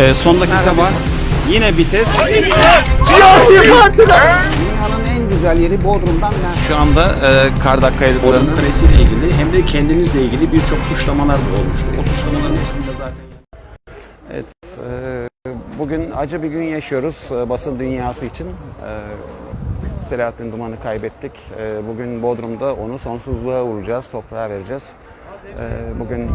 Ee, son dakika var. Yine vites. Dünyanın en güzel yeri Bodrum'dan yani. Şu anda e, Kardak Bodrum Kalesi ile ilgili hem de kendinizle ilgili birçok suçlamalar da olmuştu. O suçlamaların hepsinde zaten Evet, e, bugün acı bir gün yaşıyoruz e, basın dünyası için. E, Selahattin Duman'ı kaybettik. E, bugün Bodrum'da onu sonsuzluğa vuracağız, toprağa vereceğiz. E, Bugün e,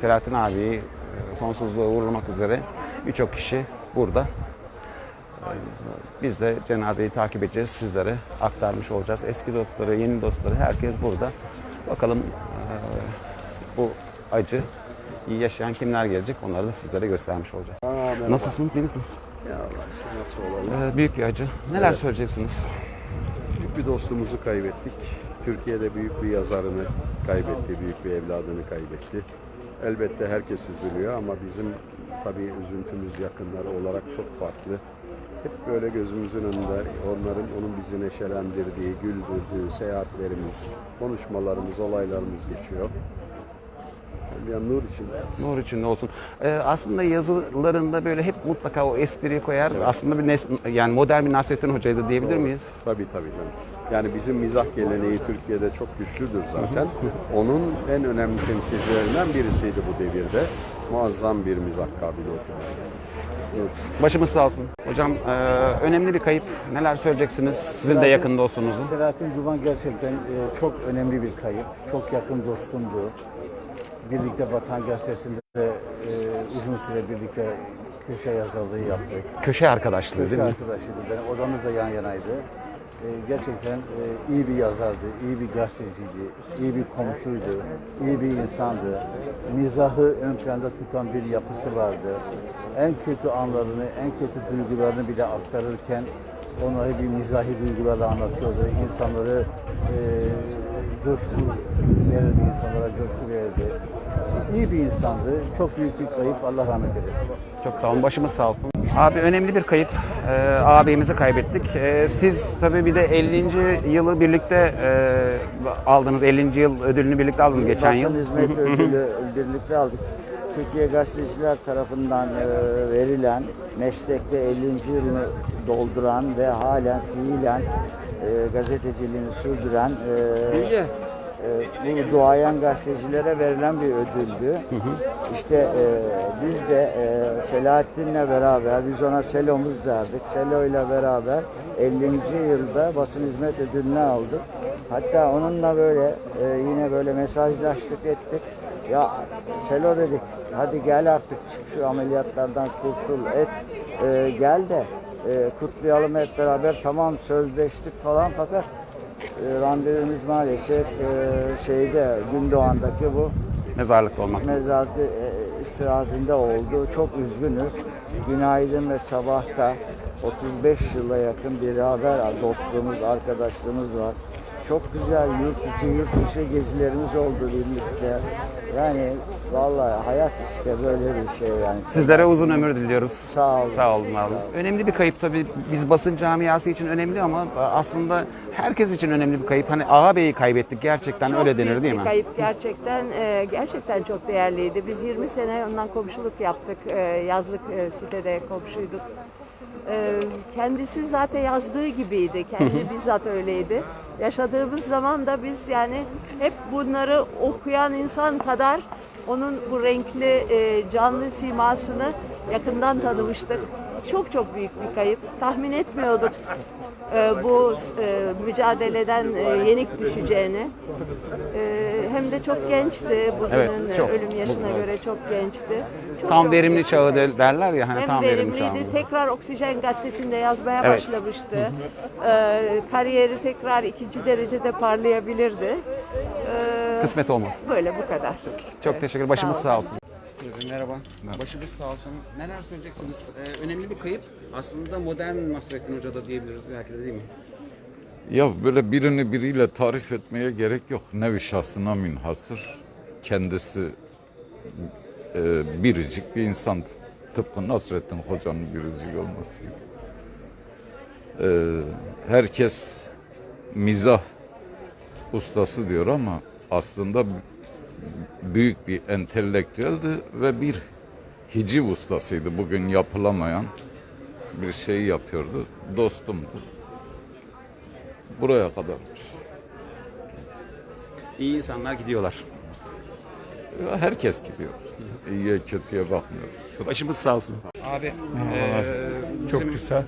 Selahattin abiyi e, sonsuzluğa vurulmak üzere birçok kişi burada. Biz de cenazeyi takip edeceğiz, sizlere aktarmış olacağız. Eski dostları, yeni dostları, herkes burada. Bakalım e, bu acı yaşayan kimler gelecek onları da sizlere göstermiş olacağız. Nasılsınız, iyi misiniz? Ya Allah nasıl olalım. Ee, büyük bir acı. Neler söyleyeceksiniz? Büyük bir dostumuzu kaybettik. Türkiye'de büyük bir yazarını kaybetti, büyük bir evladını kaybetti. Elbette herkes üzülüyor ama bizim tabii üzüntümüz yakınları olarak çok farklı. Hep böyle gözümüzün önünde onların onun bizi neşelendirdiği, güldürdüğü seyahatlerimiz, konuşmalarımız, olaylarımız geçiyor. Yani nur yatsın. Nur içinde olsun. Ee, aslında yazılarında böyle hep mutlaka o espriyi koyar. Aslında bir nes- yani modern bir Nasrettin Hoca'ydı diyebilir miyiz? Tabii tabii tabii. Yani bizim mizah geleneği Türkiye'de çok güçlüdür zaten. Onun en önemli temsilcilerinden birisiydi bu devirde. Muazzam bir mizah kabiliyeti var. Evet. Başımız sağ olsun. Hocam e, önemli bir kayıp. Neler söyleyeceksiniz? Sizin de yakın dostunuzun. Selahattin Duman gerçekten e, çok önemli bir kayıp. Çok yakın dostumdu. Birlikte Vatan Gazetesi'nde de, e, uzun süre birlikte köşe yazarlığı yaptık. Köşe arkadaşlığı Köşe değil mi? arkadaşıydı. Ben odamız da yan yanaydı. E, gerçekten e, iyi bir yazardı, iyi bir gazeteciydi, iyi bir komşuydu, iyi bir insandı. Mizahı ön planda tutan bir yapısı vardı. En kötü anlarını, en kötü duygularını bile aktarırken onları bir mizahi duygularla anlatıyordu. İnsanları e, coşku verirdi, insanlara coşku verirdi. İyi bir insandı, çok büyük bir kayıp. Allah rahmet eylesin. Çok sağ olun. Başımız sağ olsun. Abi önemli bir kayıp. Ee, ağabeyimizi kaybettik. Ee, siz tabii bir de 50. yılı birlikte e, aldınız. 50. yıl ödülünü birlikte aldınız geçen yıl. Basın hizmet ödülü birlikte aldık. Türkiye Gazeteciler tarafından e, verilen meslekte 50. yılını dolduran ve halen fiilen e, gazeteciliğini sürdüren e, e, bu duayen gazetecilere verilen bir ödüldü. İşte e, biz de e, Selahattin'le beraber, biz ona Selo'muz derdik. Selo ile beraber 50. yılda basın hizmet ödülünü aldık. Hatta onunla böyle e, yine böyle mesajlaştık ettik. Ya Selo dedik hadi gel artık çık şu ameliyatlardan kurtul et e, gel de e, kutlayalım hep beraber tamam sözleştik falan fakat e, randevumuz maalesef e, şeyde Gündoğan'daki bu Mezarlıkta olmak. mezarcı e, istirahatinde oldu. Çok üzgünüz. Günaydın ve sabahta 35 yıla yakın bir haber dostluğumuz, arkadaşlığımız var. Çok güzel yurt içi, yurt dışı gezilerimiz oldu birlikte. Yani vallahi hayat işte böyle bir şey yani. Sizlere uzun ömür diliyoruz. Sağ olun. Sağ olun abi. Önemli bir kayıp tabii. Biz basın camiası için önemli ama aslında herkes için önemli bir kayıp. Hani ağabeyi kaybettik gerçekten Çok öyle denir büyük değil bir mi? Kayıp gerçekten e, gerçekten çok değerliydi. Biz 20 sene ondan komşuluk yaptık. E, yazlık e, sitede komşuyduk. E, kendisi zaten yazdığı gibiydi. Kendi bizzat öyleydi. Yaşadığımız zaman da biz yani hep bunları okuyan insan kadar onun bu renkli e, canlı simasını yakından tanımıştık. Çok çok büyük bir kayıp. Tahmin etmiyorduk e, bu e, mücadeleden e, yenik düşeceğini. E, hem de çok gençti. Bugünün Evet, çok. ölüm yaşına göre çok gençti. Çok, Tam çok verimli çağı de- derler ya hani Hem tam verimli çağı. verimliydi. Tekrar Oksijen Gazetesi'nde yazmaya Evet. başlamıştı. E, kariyeri tekrar ikinci derecede parlayabilirdi. E, Kısmet olmaz. Böyle bu kadar. Çok teşekkür ederim. Başımız Sağ olsun. Merhaba. Başımız sağ olsun. Neler söyleyeceksiniz? Ee, önemli bir kayıp. Aslında modern Nasrettin Hoca da diyebiliriz belki de değil mi? Ya böyle birini biriyle tarif etmeye gerek yok. Nevi şahsına münhasır. Kendisi e, biricik bir insandı. Tıpkı Nasrettin Hoca'nın biricik olması gibi. E, herkes mizah ustası diyor ama aslında büyük bir entelektüeldi ve bir hiciv ustasıydı. Bugün yapılamayan bir şeyi yapıyordu. Dostumdu. Buraya kadarmış. İyi insanlar gidiyorlar. Herkes gidiyor. İyiye kötüye bakmıyoruz. Başımız sağ olsun. Abi eee, Çok bizim- kısa.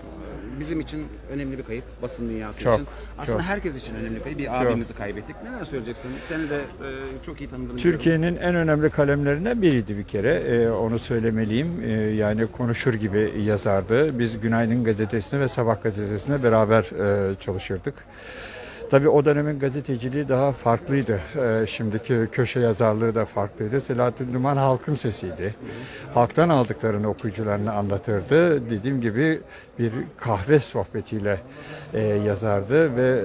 Bizim için önemli bir kayıp. Basın dünyası Çok, için. Aslında çok. herkes için önemli bir kayıp. Bir abimizi kaybettik. Neler söyleyeceksin? Seni de eee, çok iyi biliyorum. Türkiye'nin en önemli kalemlerinden biriydi bir kere. Ee, onu söylemeliyim. Ee, yani konuşur gibi yazardı. Biz Günaydın Gazetesi'ne ve Sabah Gazetesi'ne beraber e, çalışırdık. Tabii o dönemin gazeteciliği daha farklıydı. Ee, şimdiki köşe yazarlığı da farklıydı. Selahattin Duman halkın sesiydi. Halktan aldıklarını okuyucularına anlatırdı. Dediğim gibi bir kahve sohbetiyle e, yazardı ve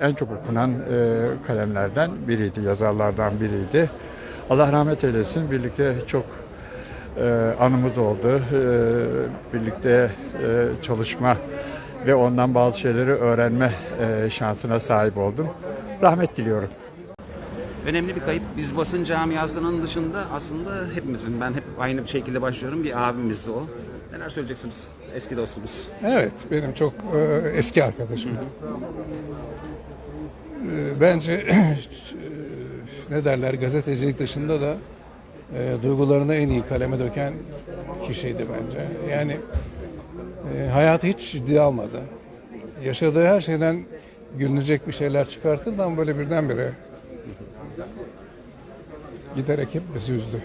e, en çok okunan e, kalemlerden biriydi, yazarlardan biriydi. Allah rahmet eylesin. Birlikte çok e, anımız oldu. E, birlikte e, çalışma ve ondan bazı şeyleri öğrenme e, şansına sahip oldum. Rahmet diliyorum. Önemli bir kayıp. Biz basın camiasının dışında aslında hepimizin, ben hep aynı bir şekilde başlıyorum. Bir abimizdi o. Neler söyleyeceksiniz? Eski dostumuz. Evet, benim çok e, eski arkadaşım. E, bence e, ne derler gazetecilik dışında da e, duygularını en iyi kaleme döken kişiydi bence. Yani e, hayatı hiç ciddiye almadı. Yaşadığı her şeyden gülünecek bir şeyler çıkartırdı ama böyle birdenbire giderek hep bizi üzdü.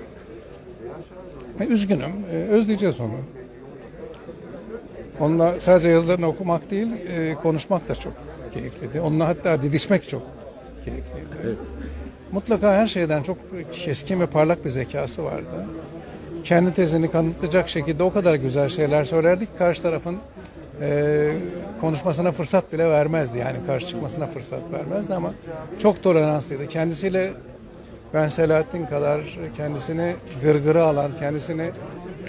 Ben üzgünüm, e, özleyeceğiz onu. Onunla sadece yazılarını okumak değil, e, konuşmak da çok keyifliydi. Onunla hatta didişmek çok keyifliydi. Mutlaka her şeyden çok keskin ve parlak bir zekası vardı. Kendi tezini kanıtlayacak şekilde o kadar güzel şeyler söylerdi ki karşı tarafın e, konuşmasına fırsat bile vermezdi. Yani karşı çıkmasına fırsat vermezdi ama çok toleranslıydı. Kendisiyle ben Selahattin kadar kendisini gırgırı alan, kendisini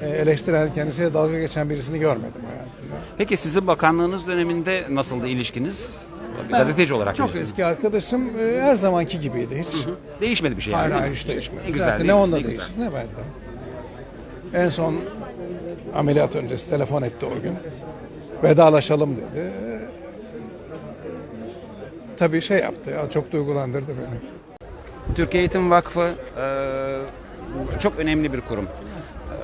e, eleştiren, kendisiyle dalga geçen birisini görmedim hayatımda. Peki sizin bakanlığınız döneminde nasıldı ilişkiniz? Bir gazeteci olarak. Çok ilişkiniz. eski arkadaşım e, her zamanki gibiydi. Hiç Değişmedi bir şey yani. hayır hayır hiç değişmedi. Ne güzel Zaten değil ne onda Ne değişti ne bende. En son ameliyat öncesi telefon etti o gün. Vedalaşalım dedi. Tabii şey yaptı ya çok duygulandırdı beni. Türkiye Eğitim Vakfı e, çok önemli bir kurum.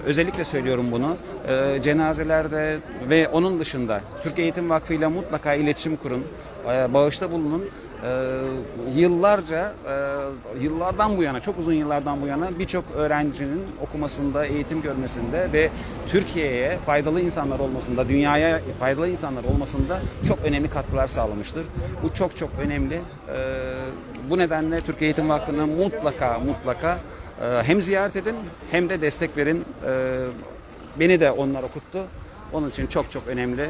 Özellikle söylüyorum bunu. E, cenazelerde ve onun dışında Türkiye Eğitim Vakfı ile mutlaka iletişim kurun. E, bağışta bulunun. E, yıllarca, e, yıllardan bu yana, çok uzun yıllardan bu yana birçok öğrencinin okumasında, eğitim görmesinde ve Türkiye'ye faydalı insanlar olmasında, dünyaya faydalı insanlar olmasında çok önemli katkılar sağlamıştır. Bu çok çok önemli. E, bu nedenle Türkiye Eğitim Vakfı'nı mutlaka mutlaka e, hem ziyaret edin hem de destek verin. E, beni de onlar okuttu. Onun için çok çok önemli.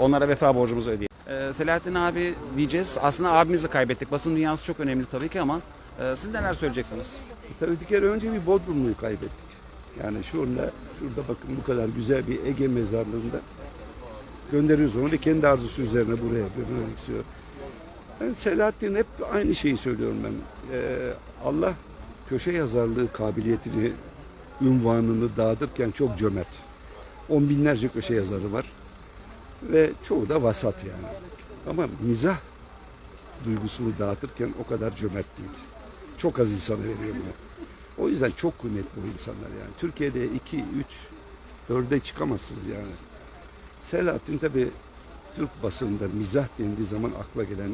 Onlara vefa borcumuzu ödeyelim. E, Selahattin abi diyeceğiz. Aslında abimizi kaybettik. Basın dünyası çok önemli tabii ki ama e, siz neler söyleyeceksiniz? Tabii bir kere önce bir Bodrumlu'yu kaybettik. Yani şurada, şurada bakın bu kadar güzel bir Ege mezarlığında gönderiyoruz onu ve kendi arzusu üzerine buraya göndermek istiyor. Ben Selahattin hep aynı şeyi söylüyorum ben. Ee, Allah köşe yazarlığı kabiliyetini, ünvanını dağıtırken çok cömert. On binlerce köşe yazarı var. Ve çoğu da vasat yani. Ama mizah duygusunu dağıtırken o kadar cömert değildi. Çok az insana veriyor bunu. O yüzden çok kıymetli bu insanlar yani. Türkiye'de 2, 3, 4'e çıkamazsınız yani. Selahattin tabi Türk basınında mizah denildiği zaman akla gelen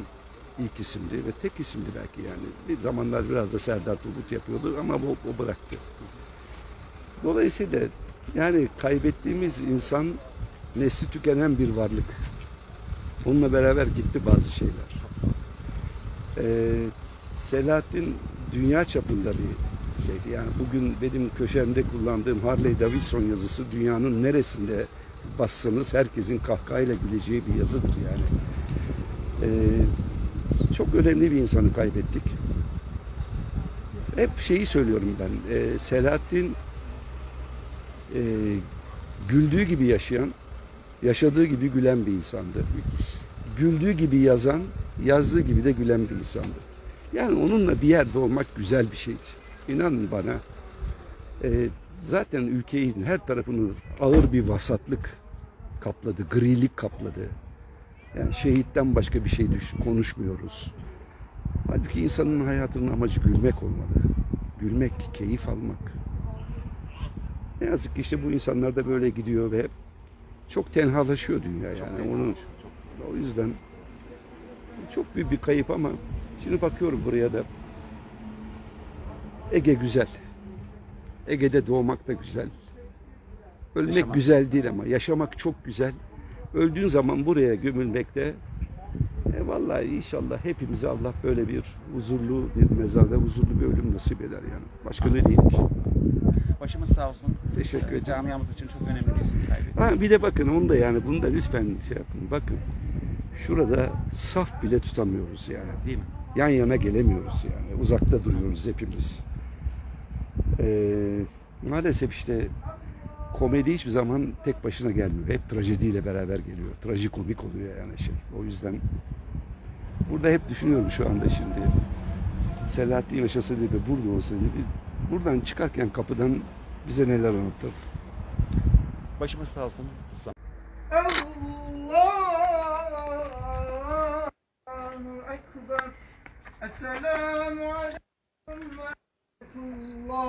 ilk isimdi ve tek isimdi belki yani. Bir zamanlar biraz da Serdar Turgut yapıyordu ama o, o bıraktı. Dolayısıyla yani kaybettiğimiz insan nesli tükenen bir varlık. Onunla beraber gitti bazı şeyler. Ee, Selahattin dünya çapında bir şeydi. Yani bugün benim köşemde kullandığım Harley Davidson yazısı dünyanın neresinde bassanız herkesin kahkahayla güleceği bir yazıdır yani. Ee, çok önemli bir insanı kaybettik. Hep şeyi söylüyorum ben. Ee, Selahattin e, güldüğü gibi yaşayan, yaşadığı gibi gülen bir insandı. Güldüğü gibi yazan, yazdığı gibi de gülen bir insandı. Yani onunla bir yerde olmak güzel bir şeydi. İnanın bana e, zaten ülkeyi her tarafını ağır bir vasatlık kapladı, grilik kapladı. Yani şehitten başka bir şey düş, konuşmuyoruz. Halbuki insanın hayatının amacı gülmek olmalı. Gülmek, keyif almak. Ne yazık ki işte bu insanlar da böyle gidiyor ve çok tenhalaşıyor dünya yani. Onu o yüzden çok büyük bir kayıp ama şimdi bakıyorum buraya da Ege güzel. Ege'de doğmak da güzel. Ölmek Yaşamak. güzel değil ama yaşamak çok güzel. Öldüğün zaman buraya gömülmek de e vallahi inşallah hepimize Allah böyle bir huzurlu bir mezarda huzurlu bir ölüm nasip eder yani. Başka ne değilmiş. Başımız sağ olsun. Teşekkür ederim. Camiamız için çok önemli bir isim kaybettik. Ha, bir de bakın onu da yani bunu da lütfen şey yapın. Bakın şurada saf bile tutamıyoruz yani. Değil mi? Yan yana gelemiyoruz yani. Uzakta duruyoruz hepimiz. Ee, maalesef işte komedi hiçbir zaman tek başına gelmiyor. Hep trajediyle beraber geliyor. Trajikomik oluyor yani şey. O yüzden burada hep düşünüyorum şu anda şimdi. Selahattin yaşasaydı ve burada olsaydı buradan çıkarken kapıdan bize neler anlatır. Başımız sağ olsun. İslam. Allahu Ekber. Esselamu aleyküm ve rahmetullah.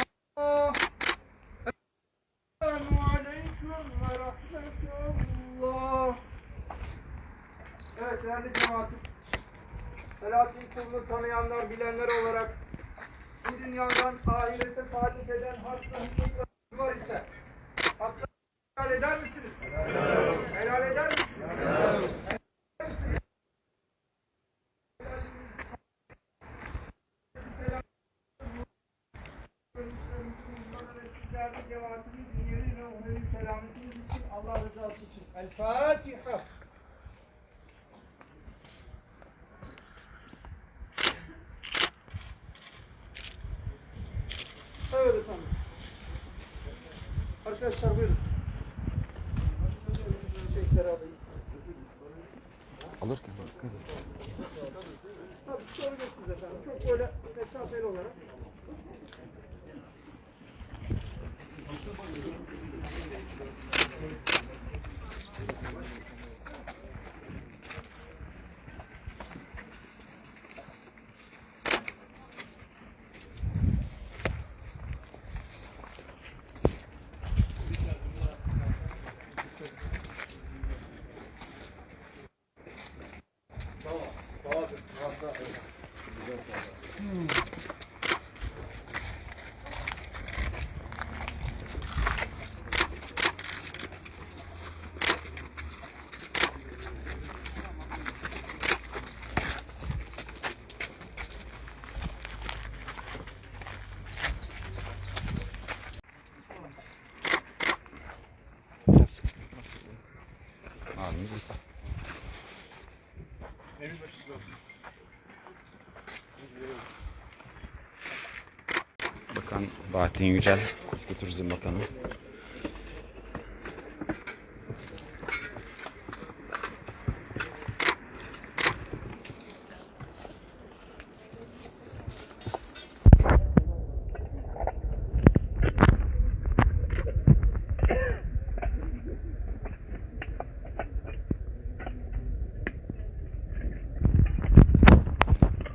Esselamu aleyküm ve rahmetullah. Evet değerli cemaatim. Selahattin kulunu tanıyanlar, bilenler olarak bu dünyadan ahirete takip eden haklı hukuklarınız var ise haklı helal eder misiniz? Helal eder misiniz? Allah rızası için. El Fatiha. Evet efendim. Arkadaşlar buyurun. Çiçekleri alayım. Alırken dikkat et. Tabii söyleyeceksiniz efendim. Çok böyle mesafeli olarak. Abimiz Bahattin Yücel, eski Turizm Bakanı.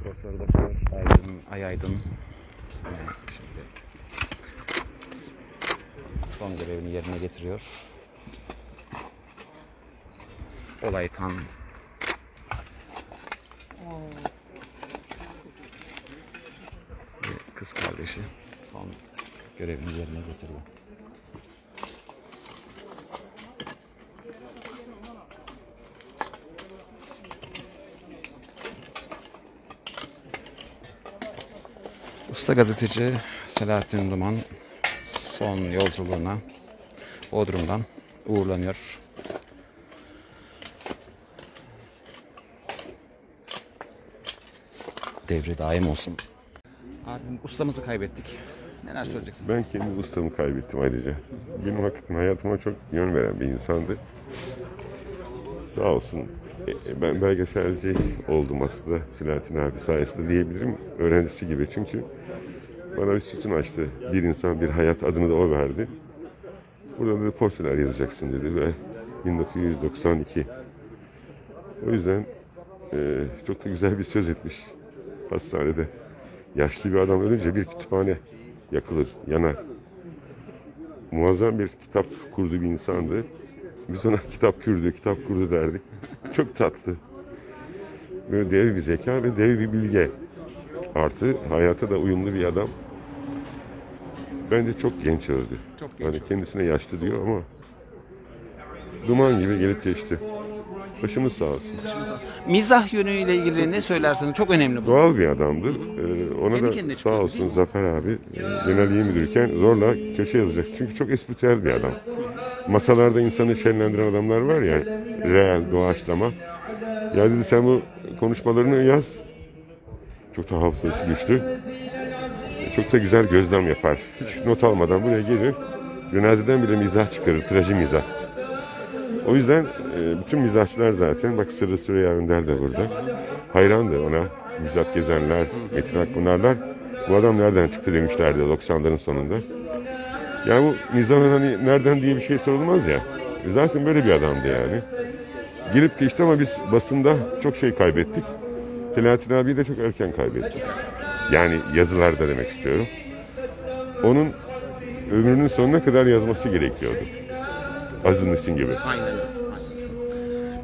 Profesör Doktor Aydın Ayaydın Evet, şimdi son görevini yerine getiriyor. Olay tam kız kardeşi son görevini yerine getiriyor. Usta gazeteci Selahattin Duman son yolculuğuna Bodrum'dan uğurlanıyor. Devri daim olsun. Abim ustamızı kaybettik. Neler söyleyeceksin? Ben kendi ustamı kaybettim ayrıca. Benim hakikaten hayatıma çok yön veren bir insandı. Sağ olsun. E, e, Ben belgeselci oldum aslında Selahattin abi sayesinde diyebilirim. Öğrencisi gibi çünkü bana bir sütun açtı. Bir insan bir hayat adını da o verdi. Burada da portreler yazacaksın dedi ve 1992. O yüzden e, çok da güzel bir söz etmiş hastanede. Yaşlı bir adam ölünce bir kütüphane yakılır, yanar. Muazzam bir kitap kurdu bir insandı. Biz ona kitap kürdü, kitap kurdu derdik. Çok tatlı. Böyle dev bir zeka ve dev bir bilge. Artı hayata da uyumlu bir adam. Bence çok genç öldü. Çok genç Hani kendisine yaşlı diyor ama duman gibi gelip geçti. Başımız sağ olsun. Mizah yönüyle ilgili ne söylersiniz? Çok önemli bu. Doğal bir adamdı. Ee, ona Kendi da sağ olsun? Zafer abi genel yayın müdürken zorla köşe yazacaksın. Çünkü çok espritüel bir adam. Masalarda insanı şenlendiren adamlar var ya, real, doğaçlama. Ya dedi sen bu konuşmalarını yaz. Çok da hafızası güçlü. Çok da güzel gözlem yapar. Hiç not almadan buraya gelir. Cenazeden bile mizah çıkarır, traji mizah. O yüzden e, bütün mizahçılar zaten, bak Sırrı Süreyya Önder de burada. Hayrandı ona. Müjdat Gezenler, Metin Akpınarlar. Bu adam nereden çıktı demişlerdi 90'ların sonunda. Yani bu mizahın hani nereden diye bir şey sorulmaz ya. Zaten böyle bir adamdı yani. Gelip geçti ama biz basında çok şey kaybettik. Selahattin abiyi de çok erken kaybettik. Yani yazılarda demek istiyorum. Onun ömrünün sonuna kadar yazması gerekiyordu. Aziz Nesin gibi. Aynen öyle.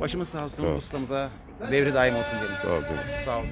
Başımız sağ olsun. Sağ ol. Ustamıza devri daim olsun diyelim. Sağ olun. Sağ olun.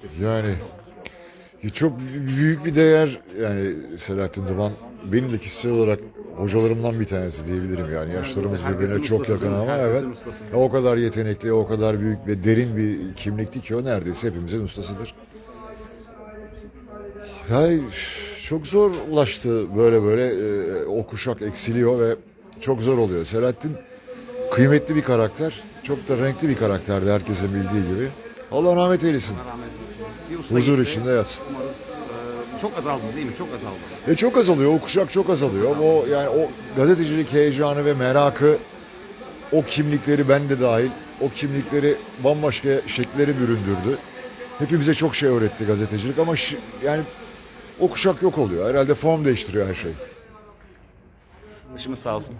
Söyleyeceksiniz? Yani ya çok büyük bir değer yani Selahattin Duman. Benim de kişisel olarak hocalarımdan bir tanesi diyebilirim yani. Yaşlarımız Herkesin birbirine çok yakın ama evet. O kadar yetenekli, o kadar büyük ve derin bir kimlikti ki o neredeyse hepimizin ustasıdır. Yani çok zorlaştı böyle böyle e, o kuşak eksiliyor ve çok zor oluyor. Selahattin kıymetli bir karakter, çok da renkli bir karakterdi herkesin bildiği gibi. Allah rahmet eylesin. Rahmet eylesin. Usta Huzur gitti. içinde yatsın. Umarız e, çok azaldı değil mi? Çok azaldı. E çok azalıyor, o kuşak çok azalıyor. O yani o gazetecilik heyecanı ve merakı o kimlikleri ben de dahil o kimlikleri bambaşka şekillere büründürdü. Hepimize çok şey öğretti gazetecilik ama şi- yani o kuşak yok oluyor. Herhalde form değiştiriyor her şey. Başımız sağ olsun.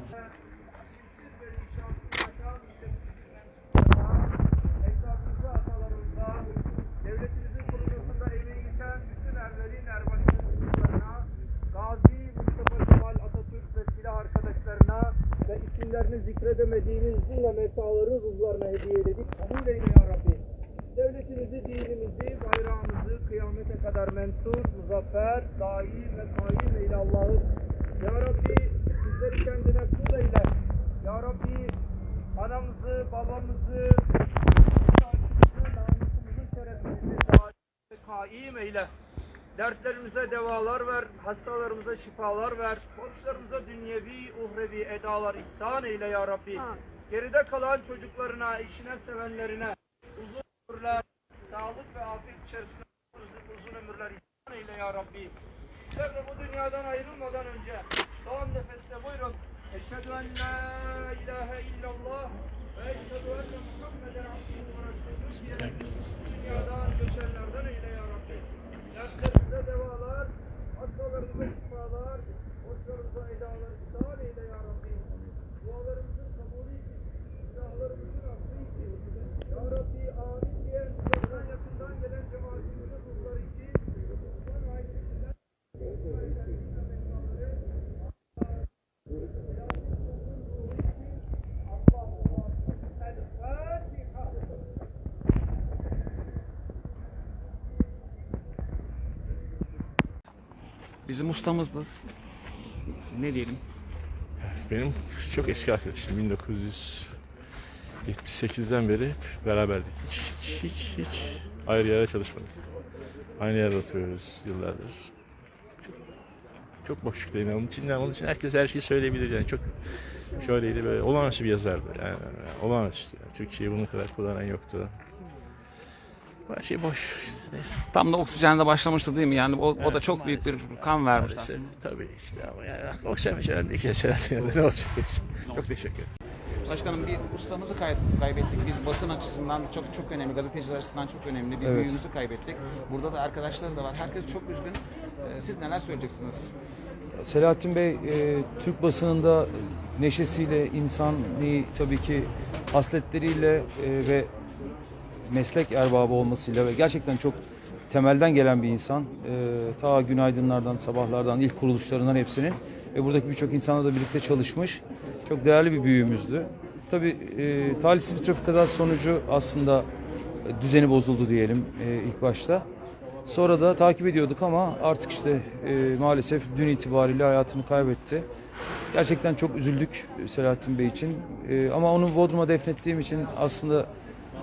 Ve isimlerini zikredemediğimiz cümle mevtaları ruhlarına hediye ededik. Kabul eyle ya Rabbi. Devletimizi, dinimizi, bayrağımızı kıyamete kadar mensur, muzaffer, daim ve kaim eyle Allah'ım. Ya Rabbi bizleri kendine kul eyle. Ya Rabbi anamızı, babamızı, namusumuzun şerefimizi daim kaim eyle. Dertlerimize devalar ver, hastalarımıza şifalar ver, borçlarımıza dünyevi, uhrevi edalar ihsan eyle ya Rabbi. Geride kalan çocuklarına, eşine, sevenlerine uzun ömürler, sağlık ve afiyet içerisinde uzun ömürler ihsan eyle ya Rabbi. Bizler de bu dünyadan ayrılmadan önce son nefeste buyurun. Eşhedü en la ilahe illallah dünyadan göçenlerden eyle ya Rabbi. Dertlerimize devalar, hastalarımıza şifalar, borçlarımıza edalar, ihsan eyle ya Rabbi. Dualarımızın kabulü için, günahlarımızın affı için, Ya Rabbi amin diye yakından gelen cemaatimizin Bizim ustamız da ne diyelim? Benim çok eski arkadaşım. 1978'den beri beraberdik. Hiç, hiç, hiç, hiç ayrı yere çalışmadık. Aynı yerde oturuyoruz yıllardır. Çok, çok boşluktayım. Onun için, onun için herkes her şeyi söyleyebilir. Yani çok şöyleydi böyle olağanüstü bir yazardı. Yani, olağanüstü. Yani Türkçeyi bunun kadar kullanan yoktu. Her şey boş. işte, Neyse. Tam da oksijende başlamıştı değil mi? Yani o, o da çok büyük bir kan vermiş Maalesef. aslında. Tabii işte ama yani oksijen meşalen değil ki Selahattin yanında ne olacak hepsi. Çok teşekkür ederim. Başkanım bir ustamızı kay- kaybettik. Biz basın açısından çok çok önemli, gazeteciler açısından çok önemli bir Evet. büyüğümüzü kaybettik. Burada da arkadaşları da var. Herkes çok üzgün. Ee, Siz neler söyleyeceksiniz? Selahattin Bey e, Türk basınında neşesiyle, insani tabii ki hasletleriyle e, ve meslek erbabı olmasıyla ve gerçekten çok temelden gelen bir insan. E, ta günaydınlardan, sabahlardan, ilk kuruluşlarından hepsinin ve buradaki birçok insanla da birlikte çalışmış. Çok değerli bir büyüğümüzdü. Tabii e, talihsiz bir trafik kazası sonucu aslında e, düzeni bozuldu diyelim e, ilk başta. Sonra da takip ediyorduk ama artık işte e, maalesef dün itibariyle hayatını kaybetti. Gerçekten çok üzüldük Selahattin Bey için. E, ama onu Bodrum'a defnettiğim için aslında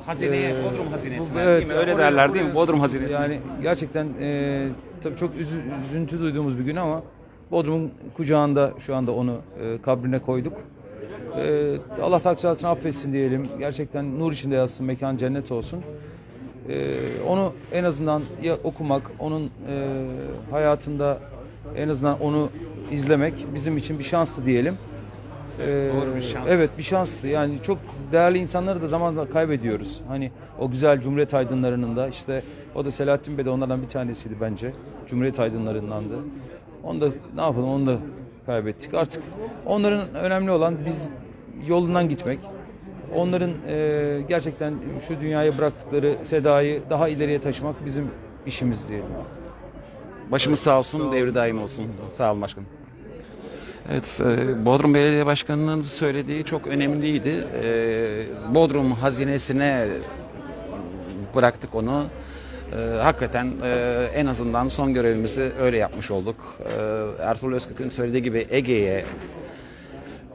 Hazineye, e, Bodrum hazinesine bu- değil mi? Öyle oraya- derler değil mi? Bodrum hazinesine. Yani gerçekten e, tabii çok üzü- üzüntü duyduğumuz bir gün ama Bodrum'un kucağında şu anda onu e, kabrine koyduk. E, Allah takdiratını affetsin diyelim. Gerçekten nur içinde yatsın, mekan cennet olsun. E, onu en azından ya okumak, onun e, hayatında en azından onu izlemek bizim için bir şanstı diyelim. E, Doğru bir şans. Evet bir şanstı. Yani çok değerli insanları da zamanla kaybediyoruz. Hani o güzel Cumhuriyet aydınlarının da işte o da Selahattin Bey de onlardan bir tanesiydi bence. Cumhuriyet aydınlarındandı. Onu da ne yapalım onu da kaybettik. Artık onların önemli olan biz yolundan gitmek. Onların e, gerçekten şu dünyaya bıraktıkları sedayı daha ileriye taşımak bizim işimiz diyelim. Başımız sağ olsun, devri daim olsun. Sağ olun başkanım. Evet, e, Bodrum Belediye Başkanı'nın söylediği çok önemliydi. E, Bodrum hazinesine bıraktık onu. E, hakikaten en azından son görevimizi öyle yapmış olduk. Ertuğrul Özkök'ün söylediği gibi Ege'ye,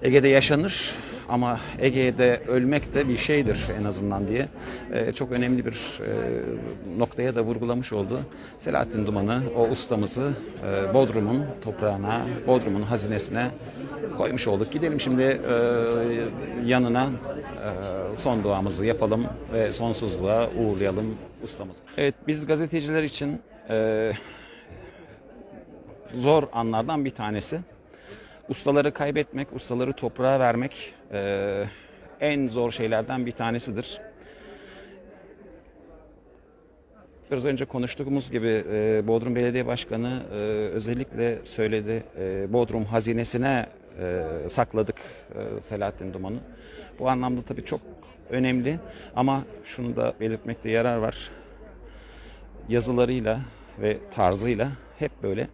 Ege'de yaşanır ama Ege'de ölmek de bir şeydir en azından diye e, çok önemli bir e, noktaya da vurgulamış oldu. Selahattin Duman'ı, o ustamızı e, Bodrum'un toprağına, Bodrum'un hazinesine koymuş olduk. Gidelim şimdi e, yanına e, son duamızı yapalım ve sonsuzluğa uğurlayalım ustamızı. Evet biz gazeteciler için e, zor anlardan bir tanesi. Ustaları kaybetmek, ustaları toprağa vermek e, en zor şeylerden bir tanesidir. Biraz önce konuştuğumuz gibi e, Bodrum Belediye Başkanı e, özellikle söyledi. E, Bodrum hazinesine e, sakladık e, Selahattin Duman'ı. Bu anlamda tabii çok önemli ama şunu da belirtmekte yarar var. Yazılarıyla ve tarzıyla hep böyle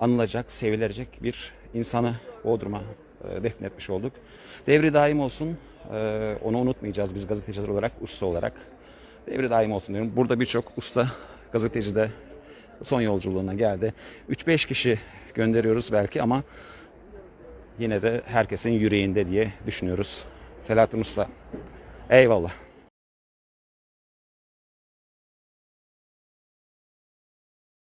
anılacak, sevilecek bir insanı Bodrum'a e, defnetmiş olduk. Devri daim olsun. E, onu unutmayacağız biz gazeteciler olarak, usta olarak. Devri daim olsun diyorum. Burada birçok usta gazeteci de son yolculuğuna geldi. 3-5 kişi gönderiyoruz belki ama yine de herkesin yüreğinde diye düşünüyoruz. Selahattin Usta. Eyvallah.